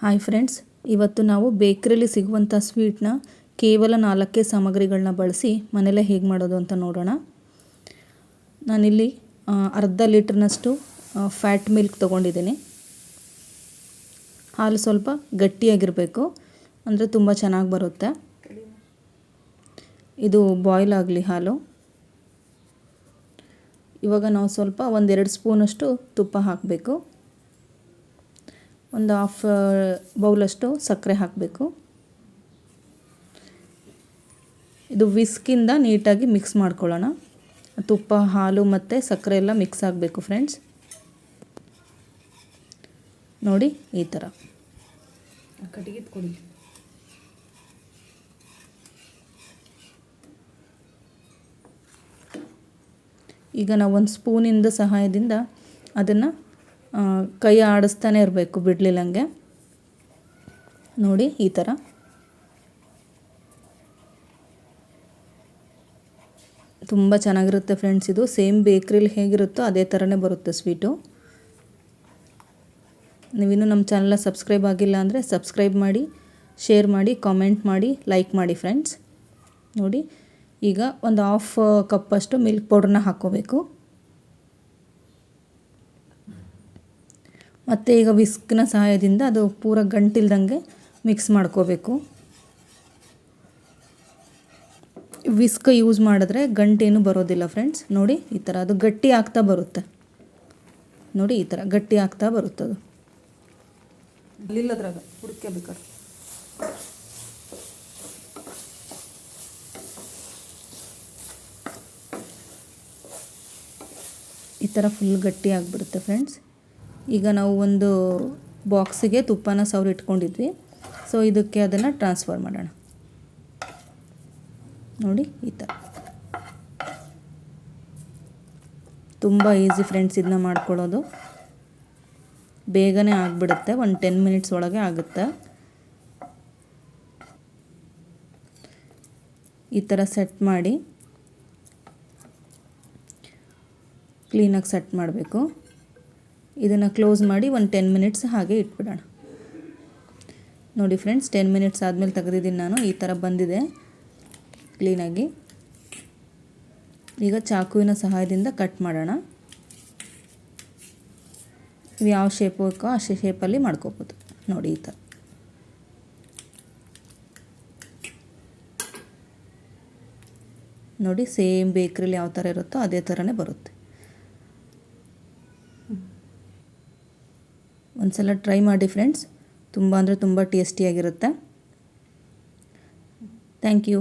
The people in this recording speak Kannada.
ಹಾಯ್ ಫ್ರೆಂಡ್ಸ್ ಇವತ್ತು ನಾವು ಬೇಕ್ರಿಲಿ ಸಿಗುವಂಥ ಸ್ವೀಟ್ನ ಕೇವಲ ನಾಲ್ಕೇ ಸಾಮಗ್ರಿಗಳನ್ನ ಬಳಸಿ ಮನೆಯಲ್ಲೇ ಹೇಗೆ ಮಾಡೋದು ಅಂತ ನೋಡೋಣ. ನಾನಿಲ್ಲಿ ಅರ್ಧ ಲೀಟ್ರ್ನಷ್ಟು ಫ್ಯಾಟ್ ಮಿಲ್ಕ್ ತೊಗೊಂಡಿದ್ದೀನಿ. ಹಾಲು ಸ್ವಲ್ಪ ಗಟ್ಟಿಯಾಗಿರಬೇಕು, ಅಂದರೆ ತುಂಬ ಚೆನ್ನಾಗಿ ಬರುತ್ತೆ. ಇದು ಬಾಯ್ಲ್ ಆಗಲಿ ಹಾಲು. ಇವಾಗ ನಾವು ಸ್ವಲ್ಪ ಒಂದೆರಡು ಸ್ಪೂನಷ್ಟು ತುಪ್ಪ ಹಾಕಬೇಕು. ಒಂದು ಹಾಫ್ ಬೌಲಷ್ಟು ಸಕ್ಕರೆ ಹಾಕಬೇಕು. ಇದು ವಿಸ್ಕಿಂದ ನೀಟಾಗಿ ಮಿಕ್ಸ್ ಮಾಡ್ಕೊಳ್ಳೋಣ. ತುಪ್ಪ ಹಾಲು ಮತ್ತು ಸಕ್ಕರೆ ಎಲ್ಲ ಮಿಕ್ಸ್ ಆಗಬೇಕು ಫ್ರೆಂಡ್ಸ್ ನೋಡಿ ಈ ಥರ ಕಟ್ಟಿಗೆ ಕೊಡಿ ಈಗ ನಾವು ಒಂದು ಸ್ಪೂನಿಂದ ಸಹಾಯದಿಂದ ಅದನ್ನು ಕೈ ಆಡಿಸ್ತಾನೆ ಇರಬೇಕು ಬಿಡಲಿಲ್ಲಂಗೆ ನೋಡಿ, ಈ ಥರ ತುಂಬ ಚೆನ್ನಾಗಿರುತ್ತೆ ಫ್ರೆಂಡ್ಸ್ ಇದು. ಸೇಮ್ ಬೇಕ್ರಿಲಿ ಹೇಗಿರುತ್ತೋ ಅದೇ ಥರನೇ ಬರುತ್ತೆ ಸ್ವೀಟು ನೀವಿನ್ನೂ ನಮ್ಮ ಚಾನಲ್ನ ಸಬ್ಸ್ಕ್ರೈಬ್ ಆಗಿಲ್ಲ ಅಂದರೆ ಸಬ್ಸ್ಕ್ರೈಬ್ ಮಾಡಿ ಶೇರ್ ಮಾಡಿ ಕಾಮೆಂಟ್ ಮಾಡಿ ಲೈಕ್ ಮಾಡಿ ಫ್ರೆಂಡ್ಸ್ ನೋಡಿ, ಈಗ ಒಂದು ಹಾಫ್ ಕಪ್ಪಷ್ಟು ಮಿಲ್ಕ್ ಪೌಡ್ರನ್ನ ಹಾಕ್ಕೋಬೇಕು. ಮತ್ತು ಈಗ ವಿಸ್ಕ್ನ ಸಹಾಯದಿಂದ ಅದು ಪೂರ ಗಂಟಿಲ್ದಂಗೆ ಮಿಕ್ಸ್ ಮಾಡ್ಕೋಬೇಕು. ವಿಸ್ಕ್ ಯೂಸ್ ಮಾಡಿದ್ರೆ ಗಂಟೇನು ಬರೋದಿಲ್ಲ ಫ್ರೆಂಡ್ಸ್ ನೋಡಿ ಈ ಥರ ಅದು ಗಟ್ಟಿ ಆಗ್ತಾ ಬರುತ್ತೆ. ನೋಡಿ ಈ ಥರ ಗಟ್ಟಿ ಆಗ್ತಾ ಬರುತ್ತೆ ಅದು. ಇಲ್ಲದ್ರಾಗ ಹುಡುಕ್ಯ ಬೇಕಾರೆ ಈ ಥರ ಫುಲ್ ಗಟ್ಟಿ ಆಗಿಬಿಡುತ್ತೆ ಫ್ರೆಂಡ್ಸ್ ಈಗ ನಾವು ಒಂದು ಬಾಕ್ಸಿಗೆ ತುಪ್ಪನ ಸವರಿ ಇಟ್ಕೊಂಡಿದ್ವಿ. ಸೊ ಇದಕ್ಕೆ ಅದನ್ನು ಟ್ರಾನ್ಸ್ಫರ್ ಮಾಡೋಣ. ನೋಡಿ, ಈ ಥರ ತುಂಬ ಈಸಿ ಫ್ರೆಂಡ್ಸ್ ಇದನ್ನ ಮಾಡ್ಕೊಳ್ಳೋದು. ಬೇಗನೆ ಆಗಿಬಿಡುತ್ತೆ, ಒಂದು ಟೆನ್ ಮಿನಿಟ್ಸ್ ಒಳಗೆ ಆಗುತ್ತೆ. ಈ ಥರ ಸೆಟ್ ಮಾಡಿ ಕ್ಲೀನಾಗಿ ಸೆಟ್ ಮಾಡಬೇಕು. ಇದನ್ನು ಕ್ಲೋಸ್ ಮಾಡಿ ಒಂದು ಟೆನ್ ಮಿನಿಟ್ಸ್ ಹಾಗೆ ಇಟ್ಬಿಡೋಣ. ನೋಡಿ ಫ್ರೆಂಡ್ಸ್ ಟೆನ್ ಮಿನಿಟ್ಸ್ ಆದಮೇಲೆ ತೆಗೆದಿದ್ದೀನಿ ನಾನು, ಈ ಥರ ಬಂದಿದೆ. ಕ್ಲೀನಾಗಿ ಈಗ ಚಾಕುವಿನ ಸಹಾಯದಿಂದ ಕಟ್ ಮಾಡೋಣ. ಯಾವ ಶೇಪ್ ಬೇಕೋ ಆ ಶೇಪಲ್ಲಿ ಮಾಡ್ಕೋಬೋದು. ನೋಡಿ ಈ ಥರ ನೋಡಿ ಸೇಮ್ ಬೇಕ್ರಿಲಿ ಯಾವ ಥರ ಇರುತ್ತೋ ಅದೇ ಥರನೇ ಬರುತ್ತೆ. ಒಂದ್ಸಲ ಟ್ರೈ ಮಾಡಿ ಫ್ರೆಂಡ್ಸ್. ತುಂಬ ಅಂದರೆ ತುಂಬ ಟೇಸ್ಟಿಯಾಗಿರುತ್ತೆ ಥ್ಯಾಂಕ್ ಯು.